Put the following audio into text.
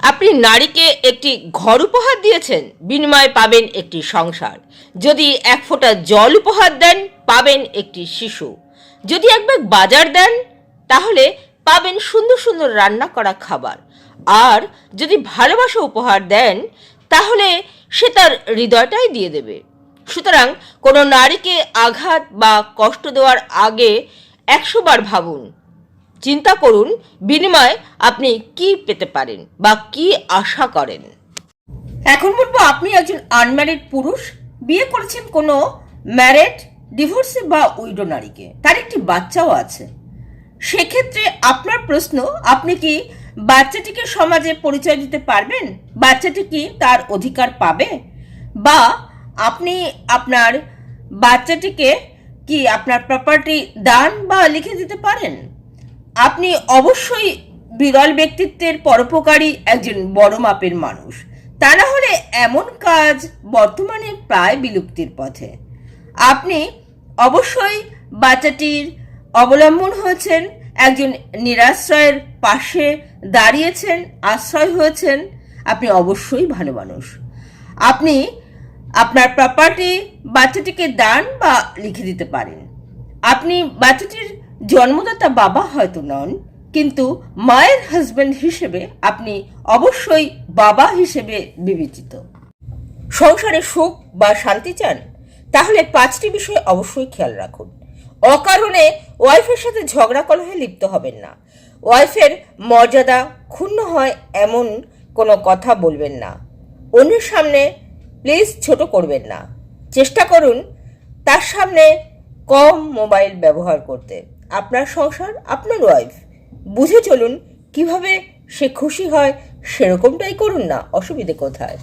আপনি নারীকে একটি ঘর উপহার দিয়েছেন, বিনিময়ে পাবেন একটি সংসার। যদি এক ফোঁটা জল উপহার দেন, পাবেন একটি শিশু। যদি এক ব্যাগ বাজার দেন, তাহলে পাবেন সুন্দর সুন্দর রান্না করা খাবার। আর যদি ভালোবাসা উপহার দেন, তাহলে সে তার হৃদয়টাই দিয়ে দেবে। সুতরাং কোনো নারীকে আঘাত বা কষ্ট দেওয়ার আগে একশোবার ভাবুন চিন্তা করুন, বিনিময়ে আপনি কি পেতে পারেন বা কি আশা করেন। এখন বলব, আপনি একজন আনম্যারিড পুরুষ, বিয়ে করেছেন কোনো ম্যারেড ডিভোর্সে বা উইডো নারীকে, তার একটি বাচ্চাও আছে। সেক্ষেত্রে আপনার প্রশ্ন, আপনি কি বাচ্চাটিকে সমাজে পরিচয় দিতে পারবেন? বাচ্চাটি কি তার অধিকার পাবে? বা আপনি আপনার বাচ্চাটিকে কি আপনার প্রপার্টি দান বা লিখে দিতে পারেন? আপনি অবশ্যই বিরল ব্যক্তিত্বের পরোপকারী একজন বড় মাপের মানুষ। তা না হলে এমন কাজ বর্তমানে প্রায় বিলুপ্তির পথে। আপনি অবশ্যই বাচ্চাটির অবলম্বন হয়েছেন, একজন নিরাশ্রয়ের পাশে দাঁড়িয়েছেন, আশ্রয় হয়েছেন, আপনি অবশ্যই ভালো মানুষ। আপনি আপনার প্রপার্টি বাচ্চাটিকে দান বা লিখে দিতে পারেন। আপনি বাচ্চাটির জন্মদাতা বাবা হয়তো নন, কিন্তু মায়ের হাজবেন্ড হিসেবে আপনি অবশ্যই বাবা হিসেবে বিবেচিত। সংসারে সুখ বা শান্তি চান? তাহলে পাঁচটি বিষয় অবশ্যই খেয়াল রাখুন। অকারণে ওয়াইফের সাথে ঝগড়া কলহে লিপ্ত হবেন না। ওয়াইফের মর্যাদা ক্ষুণ্ণ হয় এমন কোনো কথা বলবেন না। অন্যের সামনে প্লিজ ছোট করবেন না। চেষ্টা করুন তার সামনে কম মোবাইল ব্যবহার করতে। আপনার সংসার, আপনার ওয়াইফ বুঝে চলুন কীভাবে সে খুশি হয়, সেরকমটাই করুন না, অসুবিধে কোথায়?